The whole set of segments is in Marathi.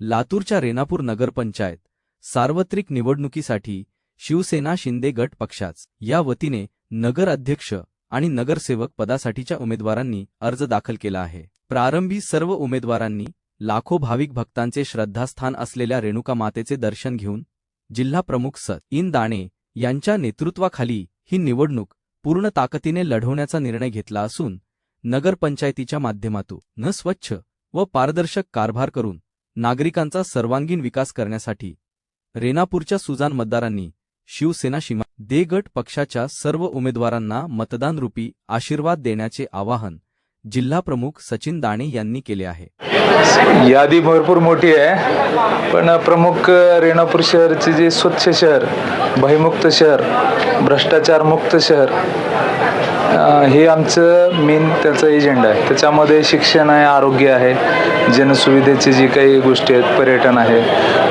लातूरच्या रेणापूर नगरपंचायत सार्वत्रिक निवडणुकीसाठी शिवसेना शिंदे गट पक्षाच. या वतीने नगर अध्यक्ष आणि नगरसेवक पदासाठीच्या उमेदवारांनी अर्ज दाखल केला आहे. प्रारंभी सर्व उमेदवारांनी लाखो भाविक भक्तांचे श्रद्धास्थान असलेल्या रेणुका मातेचे दर्शन घेऊन जिल्हा प्रमुख सत इन दाणे यांच्या नेतृत्वाखाली ही निवडणूक पूर्ण ताकदीने लढवण्याचा निर्णय घेतला असून नगरपंचायतीच्या माध्यमातून न स्वच्छ व पारदर्शक कारभार करून नागरिकांचा सर्वांगीण विकास करण्यासाठी रेनापूरच्या सुजान मतदारांनी शिवसेना शिमा दे गट पक्षाच्या सर्व उमेदवारांना मतदानरूपी आशीर्वाद देण्याचे आवाहन जिल्हाप्रमुख सचिन दाणे यांनी केले आहे. यादी भरपूर मोठी आहे. पण प्रमुख रेणापूर शहरचे जे स्वच्छ शहर भयमुक्त शहर भ्रष्टाचारमुक्त शहर हे आमचं मेन त्याचा एजेंडा आहे. त्याच्यामध्ये शिक्षण आहे आरोग्य आहे जनसुविधेची जी काही गोष्टी आहेत पर्यटन आहे.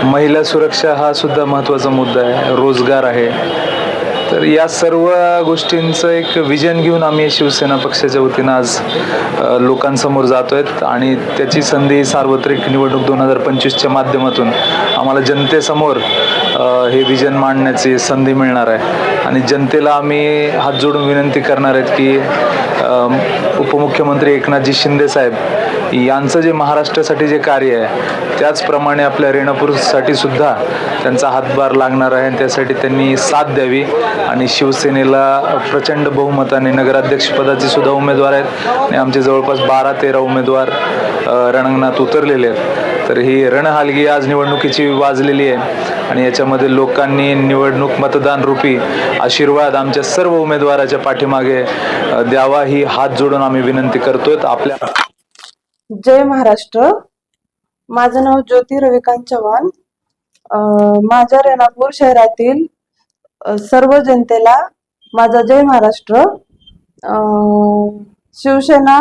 महिला सुरक्षा हा सुद्धा महत्त्वाचा मुद्दा आहे. रोजगार आहे. तर या सर्व गोष्टींचं एक विजन घेऊन आम्ही शिवसेना पक्षाच्या वतीनं आज लोकांसमोर जातो आहेत आणि त्याची संधी सार्वत्रिक निवडणूक दोन हजार पंचवीसच्या माध्यमातून आम्हाला जनतेसमोर हे विजन मांडण्याची संधी मिळणार आहे. आणि जनतेला आम्ही हात जोडून विनंती करणार आहेत की उपमुख्यमंत्री एकनाथजी शिंदे साहेब यांचं जे महाराष्ट्रासाठी जे कार्य आहे त्याचप्रमाणे आपल्या रेणापूरसाठी सुद्धा त्यांचा हातभार लागणार आहे आणि त्यासाठी त्यांनी साथ द्यावी. आणि शिवसेनेला प्रचंड बहुमताने नगराध्यक्षपदाचे सुद्धा उमेदवार आहेत. आणि आमचे जवळपास बारा तेरा उमेदवार रणांगणात उतरलेले आहेत. तर ही रणहालगी आज निवडणुकीची वाजलेली आहे. आणि याच्यामध्ये लोकांनी निवडणूक मतदान रूपी आशीर्वाद आमच्या सर्व उमेदवाराच्या पाठीमागे द्यावा ही हात जोडून आम्ही विनंती करतोय. आपल्या जय महाराष्ट्र. माझं नाव ज्योती रविकांत चव्हाण. माझ्या रेणापूर शहरातील सर्व जनतेला माझा जय महाराष्ट्र. शिवसेना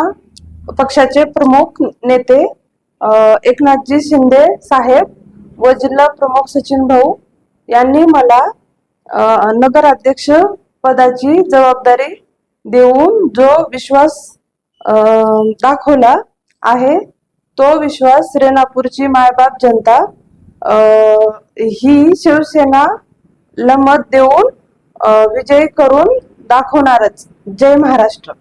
पक्षाचे प्रमुख नेते एकनाथजी शिंदे साहेब व जिल्हा प्रमुख सचिन भाऊ यांनी मला नगराध्यक्ष पदाची जबाबदारी देऊन जो विश्वास दाखवला आहे. तो विश्वास रेणापूरची मायबाप जनता अं, ही शिवसेना ला मत देऊन विजय विजयी करून दाखवणारच. जय महाराष्ट्र.